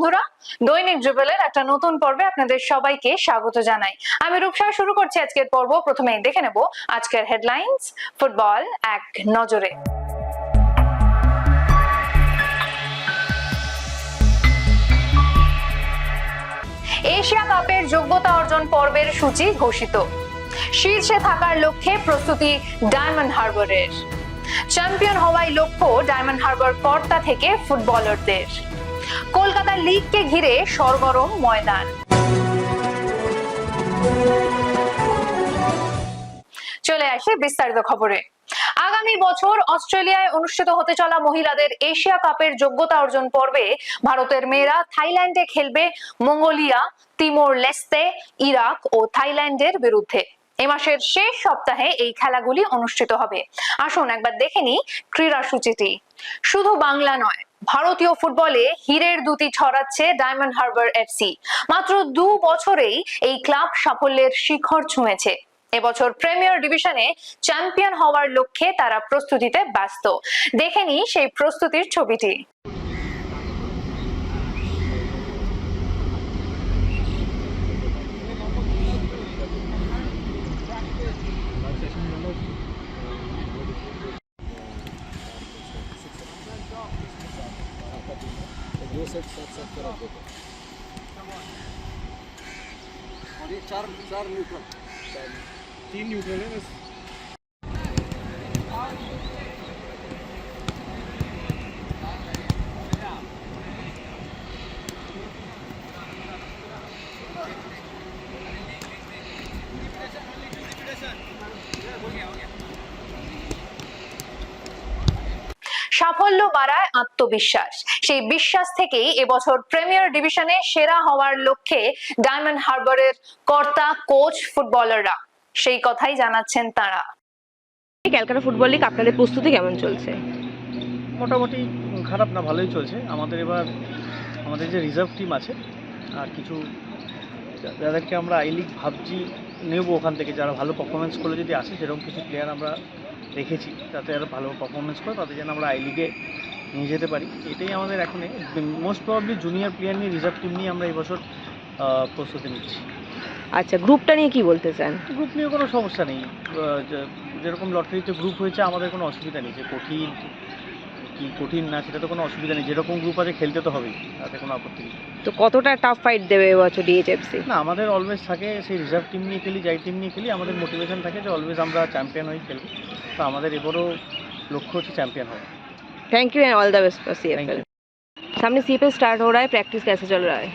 বন্ধুরা, দৈনিক যুগলের একটা নতুন পর্বে আপনাদের সবাইকে স্বাগত জানাই। আমি রূপসা, শুরু করছি আজকের পর্ব। প্রথমেই দেখে নেব আজকের হেডলাইন্স ফুটবল এক নজরে। এশিয়া কাপের যোগ্যতা অর্জন পর্বের সূচি ঘোষিত। শীর্ষে থাকার লক্ষ্যে প্রস্তুতি ডায়মন্ড হারবারের। চ্যাম্পিয়ন হওয়াই লক্ষ্য ডায়মন্ড হারবার কর্তা থেকে ফুটবলারদের। কলকাতা লিগকে ঘিরে সরগরম ময়দান। চলে আসে বিস্তারিত খবরে। আগামী বছর অস্ট্রেলিয়ায় অনুষ্ঠিত হতে চলা মহিলাদের এশিয়া কাপের যোগ্যতা অর্জন পর্বে ভারতের মেয়েরা থাইল্যান্ডে খেলবে মঙ্গোলিয়া, তিমোর লেস্তে, ইরাক ও থাইল্যান্ডের বিরুদ্ধে। এ মাসের শেষ সপ্তাহে এই খেলাগুলি অনুষ্ঠিত হবে। আসুন একবার দেখে নিই ক্রীড়া সূচিটি। শুধু বাংলা নয়, ভারতীয় ফুটবলে হীরের দুটি ছড়াচ্ছে ডায়মন্ড হারবার এফসি মাত্র দু বছরেই এই ক্লাব সাফল্যের শিখর ছুঁয়েছে। এবছর প্রিমিয়ার ডিভিশনে চ্যাম্পিয়ন হওয়ার লক্ষ্যে তারা প্রস্তুতিতে ব্যস্ত। দেখেনি সেই প্রস্তুতির ছবিটি। সাফল্য বাড়ায় আত্মবিশ্বাস। সেই বিশ্বাস থেকেই এবছর প্রিমিয়ার ডিভিশনে সেরা হওয়ার লক্ষ্যে ডায়মন্ড হারবারের কর্তা কোচ ফুটবলাররা। সেই কথাই জানাচ্ছেন তারা। ক্যালকাটা ফুটবল লিগ আপনাদের প্রস্তুতি কেমন চলছে? মোটামুটি খারাপ না ভালোই চলছে। আমাদের এবার আমাদের যে রিজার্ভ টিম আছে আর কিছু যাদেরকে আমরা আই লিগ ভাবছি নেব ওখান থেকে। যারা ভালো পারফরমেন্স করলে যদি আসে সেরকম কিছু প্লেয়ার আমরা রেখেছি তাতে আরও ভালো পারফরমেন্স করে তাদের যেন আমরা আই লিগে নিয়ে যেতে পারি। এটাই আমাদের এখন মোস্ট প্রবাবলি জুনিয়র প্লেয়ার নিয়ে রিজার্ভ টিম নিয়ে আমরা এবছর প্রস্তুতি নিচ্ছি। আচ্ছা গ্রুপটা নিয়ে কি বলতে চান? গ্রুপ নিয়ে কোনো সমস্যা নেই। যেরকম লটারিতে গ্রুপ হয়েছে আমাদের কোনো অসুবিধা নেই যে কঠিন কি কঠিন না সেটা তো কোনো অসুবিধা নেই যেরকম গ্রুপ আছে খেলতে তো হবেই তাতে কোনো আপত্তি নেই তো কতটা টাফ ফাইট দেবে এবছর ডিএইচএফসি না আমাদের অলওয়েজ থাকে সেই রিজার্ভ টিম নিয়ে খেলি যাই টিম নিয়ে খেলি আমাদের মোটিভেশন থাকে যে অলওয়েজ আমরা চ্যাম্পিয়ন হয়ে খেলবো তো আমাদের এবারও লক্ষ্য হচ্ছে চ্যাম্পিয়ন হওয়া thank you and all the best for Thank CFL you. सामने सीएफएल स्टार्ट हो रहा है प्रैक्टिस कैसे चल रहा है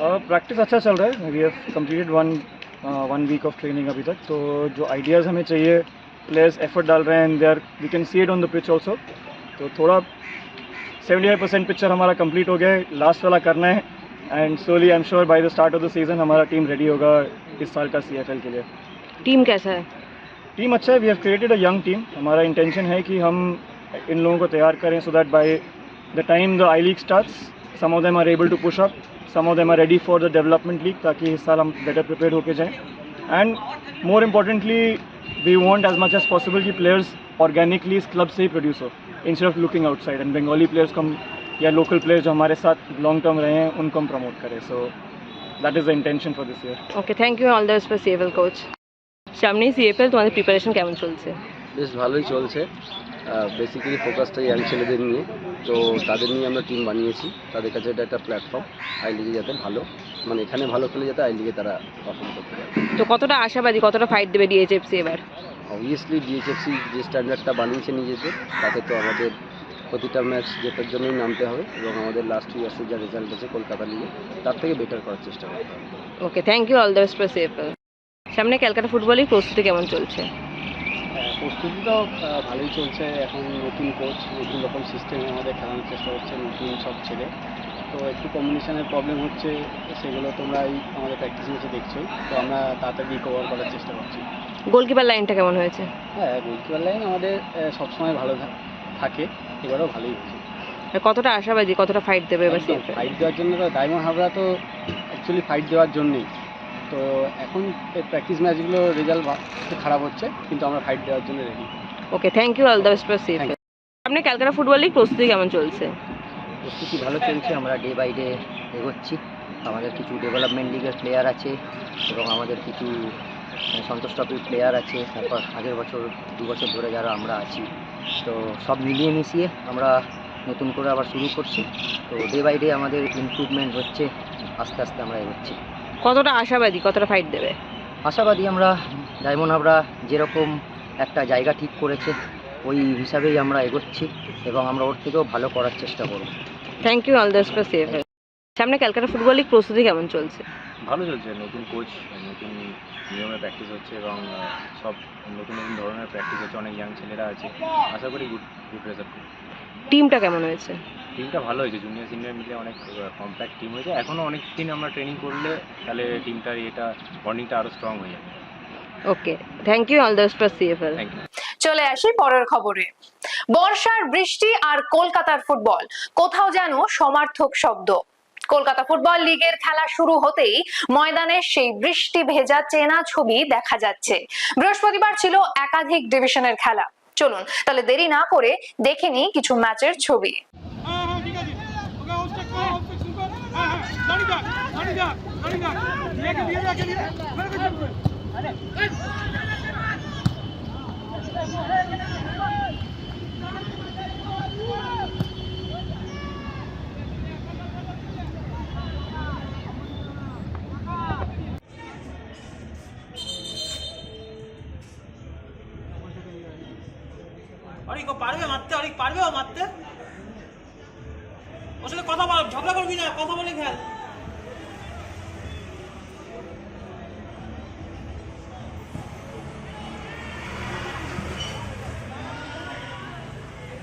और प्रैक्टिस अच्छा चल रहा है we have completed one one week of training अभी तक तो जो आइडियाज़ हमें चाहिए प्लेयर्स एफर्ट डाल रहे हैं and they are we can see it on the pitch also तो थोड़ा सेवेंटी फाइव परसेंट पिक्चर हमारा कंप्लीट हो गया है। लास्ट वाला करना है। And slowly I am sure by the start of the season हमारा टीम रेडी होगा इस साल का सीएफएल के लिए। टीम कैसा है? टीम अच्छा है। We have created a young team हमारा इंटेंशन है कि हम इन लोगों को तैयार करें so that by the time the I league starts some of them are able to push up some of them are ready for the development league ताकि इस साल हम बेटर प्रिपेयर होके जाएँ। And more importantly we want as much as possible कि players organically इस club से ही produce हो। instead of looking outside and Bengali players को हम या लोकल प्लेयर्स जो हमारे साथ लॉन्ग टर्म रहे हैं उनको हम प्रमोट करें so that is the intention for this year okay thank you all the best for CFL coach সামনেই সিএফএল তোমাদের প্রিপারেশন কেমন চলছে বেশ ভালোই চলছে বেসিক্যালি ফোকাসটা ইয়াং ছেলেদের নিয়ে তো তাদের নিয়ে আমরা টিম বানিয়েছি তাদের কাছে এটা একটা প্ল্যাটফর্ম আই লিগে যাতে ভালো মানে এখানে ভালো খেলে যাতে আই লিগে তারা পারফর্ম করতে পারে তো কতটা আশাবাদী কতটা ফাইট দেবে ডিএইচএফসি এবার অবভিয়াসলি ডিএইচএফসি যে স্ট্যান্ডার্ডটা বানিয়েছে নিজেদের তাতে তো আমাদের প্রতিটা ম্যাচ জেতার জন্যই নামতে হবে এবং আমাদের লাস্ট ইয়ার্সের যা রেজাল্ট আছে কলকাতা লিগে তার থেকে বেটার করার চেষ্টা করতে হবে। Okay thank you all the best for CFL সামনে ক্যালকাটা ফুটবল লিগ প্রস্তুতি কেমন চলছে? হ্যাঁ, প্রস্তুতি তো ভালোই চলছে। এখন নতুন কোচ নতুন রকম সিস্টেমে আমাদের খেলানোর চেষ্টা হচ্ছে নতুন সব ছেলে। তো একটু কম্বিনেশনের প্রবলেম হচ্ছে সেগুলো তোমরা এই আমাদের প্র্যাকটিস ম্যাচে দেখছ তো আমরা তাড়াতাড়ি রিকভার করার চেষ্টা করছি। গোলকিপার লাইনটা কেমন হয়েছে? হ্যাঁ গোলকিপার লাইন আমাদের সবসময় ভালো থাকে এবারও ভালোই হচ্ছে। আর কতটা আশাবাদী কতটা ফাইট দেবে এবার ফাইট দেওয়ার জন্য তো ডায়মন্ড হাবড়া তো অ্যাকচুয়ালি ফাইট দেওয়ার জন্যই। তো এখন প্র্যাকটিস ম্যাচগুলো রেজাল্ট একটু খারাপ হচ্ছে কিন্তু আমরা ফাইট দেওয়ার জন্য ready okay thank you all the best for CFL আপনি ক্যালকাটা ফুটবল লিগ প্রস্তুতি কেমন চলছে? প্রস্তুতি ভালো চলছে আমরা ডে বাই ডে এগোচ্ছি। আমাদের কিছু ডেভেলপমেন্ট লিগের প্লেয়ার আছে এবং আমাদের কিছু সন্তোষ ট্রফির প্লেয়ার আছে তারপর আগের বছর দু বছর ধরে যারা আমরা আছি। তো সব মিলিয়ে মিশিয়ে আমরা নতুন করে আবার শুরু করছি। তো ডে বাই ডে আমাদের ইমপ্রুভমেন্ট হচ্ছে আস্তে আস্তে আমরা এগোচ্ছি। কতটা আশাবাদী কতটা ফাইট দেবে? আশাবাদী আমরা ডায়মন্ড হাবড়া যেরকম একটা জায়গা ঠিক করেছে ওই হিসাবেই আমরা এগোচ্ছি এবং আমরা ওর থেকেও ভালো করার চেষ্টা করব। থ্যাংক ইউ অল দ্য সামনে ক্যালকাটা ফুটবল লিগ প্রস্তুতি কেমন চলছে? ভালো চলছে নতুন কোচ নতুন নিয়মে প্র্যাকটিস হচ্ছে এবং সব নতুন নতুন ধরনের প্র্যাকটিস হচ্ছে অনেক ইয়াং ছেলেরা আছে। আশা করি গুড গুড রেজাল্ট টিমটা কেমন হয়েছে? টিমটা ভালো হয়েছে জুনিয়র সিনিয়র মিলে অনেক কম্প্যাক্ট টিম হয়েছে। এখনও অনেক দিন আমরা ট্রেনিং করলে তাহলে টিমটার এটা বন্ডিংটা আরও স্ট্রং হয়ে যাবে। Okay thank you all the best for CFL thank you চলে আসি পরের খবরে। বর্ষার বৃষ্টি আর কলকাতার ফুটবল কোথাও যেন সমার্থক শব্দ। কলকাতা ফুটবল লিগের খেলা শুরু হতেই ময়দানে সেই বৃষ্টি ভেজা চেনা ছবি দেখা যাচ্ছে। বৃহস্পতিবার ছিল একাধিক ডিভিশনের খেলা। চলুন, তাহলে দেরি না করে দেখে নিই কিছু ম্যাচের ছবি।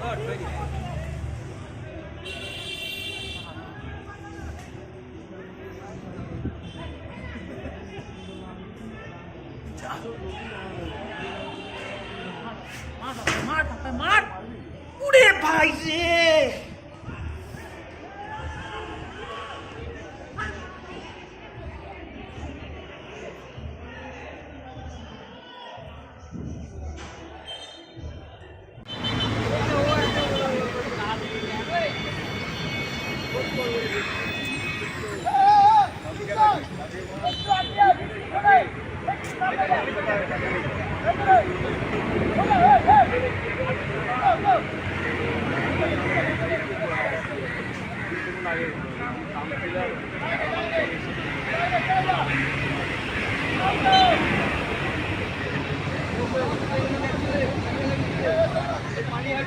Lord,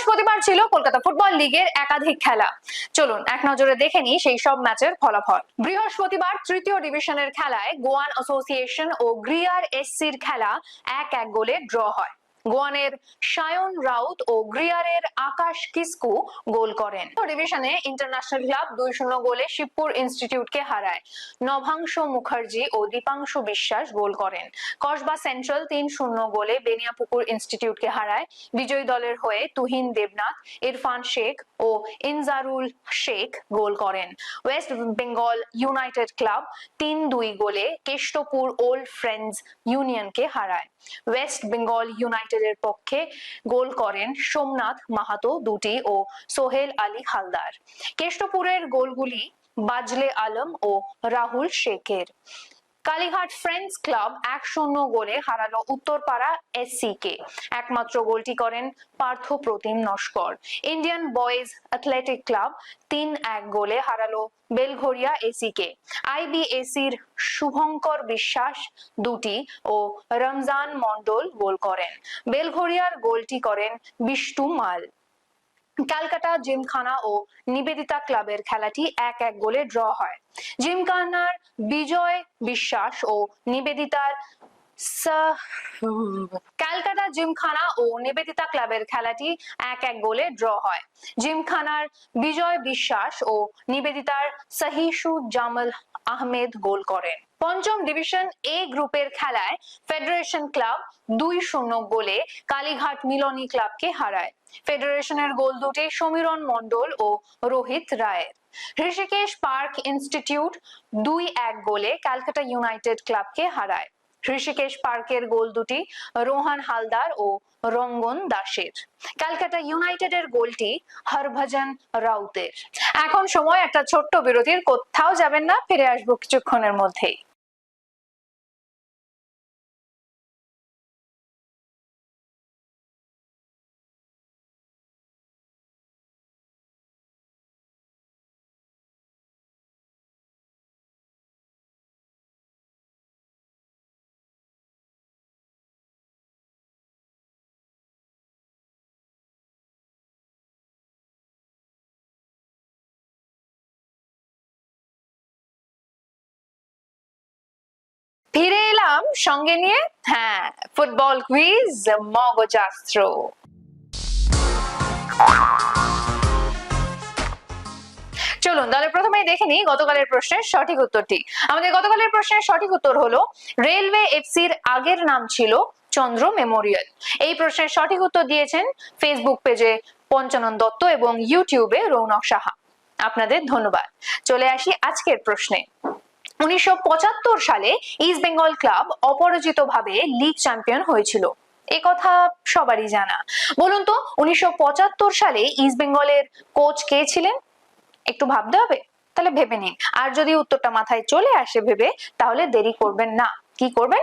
বৃহস্পতিবার ছিল কলকাতা ফুটবল লিগের একাধিক খেলা। চলুন, এক নজরে দেখে নিই সেই সব ম্যাচের ফলাফল। বৃহস্পতিবার তৃতীয় ডিভিশনের খেলায় গোয়ান অ্যাসোসিয়েশন ও গ্রিয়ার এসসির খেলা এক এক গোলে ড্র হয়। গোয়ানের সায়ন রাউত ও গ্রিয়ারের আকাশ কিসকু গোল করেন। ডিভিশনে ইন্টারন্যাশনাল ক্লাব দুই শূন্য গোলে শিবপুর ইনস্টিটিউটকে হারায়। নভাংশ মুখার্জি ও দীপাংশু বিশ্বাস গোল করেন। কসবা সেন্ট্রাল তিন শূন্য গোলে বেনিয়াপুকুর ইনস্টিটিউটকে হারায়। বিজয়ী দলের হয়ে তুহিন দেবনাথ, ইরফান শেখ ও ইনজারুল শেখ গোল করেন। ওয়েস্ট বেঙ্গল ইউনাইটেড ক্লাব তিন দুই গোলে কেষ্টপুর ওল্ড ফ্রেন্ডস ইউনিয়নকে হারায়। ওয়েস্ট বেঙ্গল ইউনাইটেডের পক্ষে গোল করেন সোমনাথ মাহাতো দুটি ও সোহেল আলী হালদার। কেষ্টপুরের গোলগুলি বাজলে আলম ও রাহুল শেখের। কালীঘাট ফ্রেন্ডস ক্লাব এক শূন্য গোলে হারালো উত্তরপাড়া এসসি কে একমাত্র গোলটি করেন Partha Pratim Naskar. Indian boys athletic club তিন এক গোলে হারালো বেলঘরিয়া এসি কে আইবিএসির শুভঙ্কর বিশ্বাস দুটি ও রমজান মন্ডল গোল করেন। বেলঘরিয়ার গোলটি করেন বিষ্টু মাল। ক্যালকাটা জিমখানা ও নিবেদিতা ক্লাবের খেলাটি এক এক গোলে ড্র হয়। জিমখানার বিজয় বিশ্বাস ও নিবেদিতার ক্যালকাটা জিমখানা ও নিবেদিতা ক্লাবের খেলাটি এক এক গোলে ড্র হয়। জিমখানার বিজয় বিশ্বাস ও নিবেদিতার সহিসু জামাল আহমেদ গোল করেন। পঞ্চম ডিভিশন এ গ্রুপের খেলায় ফেডারেশন ক্লাব দুই শূন্য গোলে কালীঘাট মিলনী ক্লাবকে হারায়। ফেডারেশনের গোল দুটি সমীরণ মণ্ডল ও রোহিত রায়ের। ঋষিকেশ পার্ক ইনস্টিটিউট দুই এক গোলে ক্যালকাটা ইউনাইটেড ক্লাবকে হারায়। ঋষিকেশ পার্কের গোল দুটি রোহান হালদার ও রঙ্গন দাসের। ক্যালকাটা ইউনাইটেডের গোলটি হরভজন রাউতের। এখন সময়, একটা ছোট্ট বিরতির, কোথাও যাবেন না, ফিরে আসব কিছুক্ষণের মধ্যেই। এলাম সঙ্গে নিয়ে হ্যাঁ ফুটবল কুইজ মগজাস্ত্র চলুন, তাহলে প্রথমেই দেখে নিই গতকালের প্রশ্নের সঠিক উত্তরটি। আমাদের গতকালের প্রশ্নের সঠিক উত্তর হলো, রেলওয়ে এফসির আগের নাম ছিল চন্দ্র মেমোরিয়াল। এই প্রশ্নের সঠিক উত্তর দিয়েছেন ফেসবুক পেজে পঞ্চানন দত্ত এবং ইউটিউবে রৌনক সাহা। আপনাদের ধন্যবাদ। চলে আসি আজকের প্রশ্নে। উনিশশো সালে ইস্ট বেঙ্গল ক্লাব অপরাজিতভাবে লিগ চ্যাম্পিয়ন হয়েছিল। এ কথা সবারই জানা। বলুন তো, উনিশশো পঁচাত্তর সালে ইস্ট বেঙ্গলের কোচ কে ছিলেন? একটু ভাবতে হবে, তাহলে ভেবে নিন। আর যদি উত্তরটা মাথায় চলে আসে ভেবে, তাহলে দেরি করবেন না। কি করবেন?